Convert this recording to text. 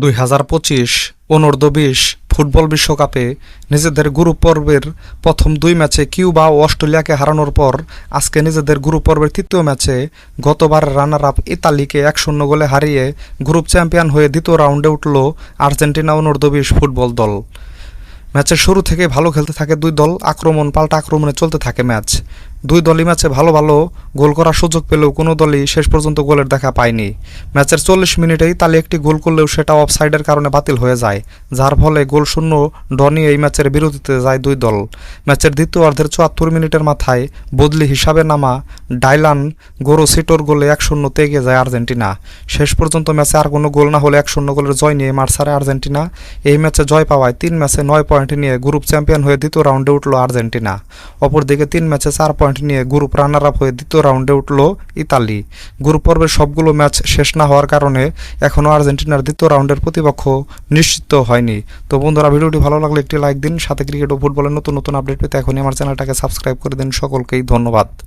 দুই হাজার পঁচিশ অনূর্ধ্ব বিশ ফুটবল বিশ্বকাপে নিজেদের গ্রুপ পর্বের প্রথম দুই ম্যাচে কিউবা ও অস্ট্রেলিয়াকে হারানোর পর আজকে নিজেদের গ্রুপ পর্বের তৃতীয় ম্যাচে গতবার রানার আপ ইতালিকে এক শূন্য গোলে হারিয়ে গ্রুপ চ্যাম্পিয়ন হয়ে দ্বিতীয় রাউন্ডে উঠল আর্জেন্টিনা অনূর্ধ্ব বিশ ফুটবল দল। ম্যাচের শুরু থেকে ভালো খেলতে থাকে দুই দল, আক্রমণ, পাল্টা আক্রমণে চলতে থাকে ম্যাচ। দুই দলই ম্যাচে ভালো ভালো গোল করার সুযোগ পেলেও কোনো দলই শেষ পর্যন্ত গোলের দেখা পায়নি। ম্যাচের চল্লিশ মিনিটেই তালে একটি গোল করলেও সেটা অফসাইডের কারণে বাতিল হয়ে যায়, যার ফলে গোল শূন্য ডনি এই ম্যাচের বিরতিতে যায় দুই দল। ম্যাচের দ্বিতীয় অর্ধের চুয়াত্তর মিনিটের মাথায় বদলি হিসাবে নামা ডাইলান গোরো সিটোর গোলে এক শূন্যতে এগিয়ে যায় আর্জেন্টিনা। শেষ পর্যন্ত ম্যাচে আর কোনো গোল না হলে এক শূন্য গোলের জয় নিয়ে মাঠ ছাড়ে আর্জেন্টিনা। এই ম্যাচে জয় পাওয়ায় তিন ম্যাচে নয় পয়েন্ট নিয়ে গ্রুপ চ্যাম্পিয়ন হয়ে দ্বিতীয় রাউন্ডে উঠল আর্জেন্টিনা। অপরদিকে তিন ম্যাচে চার পয়েন্ট নিয়ে গ্রুপ রানার আপ হয়ে দ্বিতীয় রাউন্ডে উঠল ইতালি। গ্রুপ পর্বের সবগুলো ম্যাচ শেষ না হওয়ার কারণে এখনও আর্জেন্টিনার দ্বিতীয় রাউন্ডের প্রতিপক্ষ নিশ্চিত হয়নি। তো বন্ধুরা, ভিডিওটি ভালো লাগলে একটি লাইক দিন, সাথে ক্রিকেট ও ফুটবলের নতুন নতুন আপডেট পেতে এখনই আমার চ্যানেলটাকে সাবস্ক্রাইব করে দিন। সকলকেই ধন্যবাদ।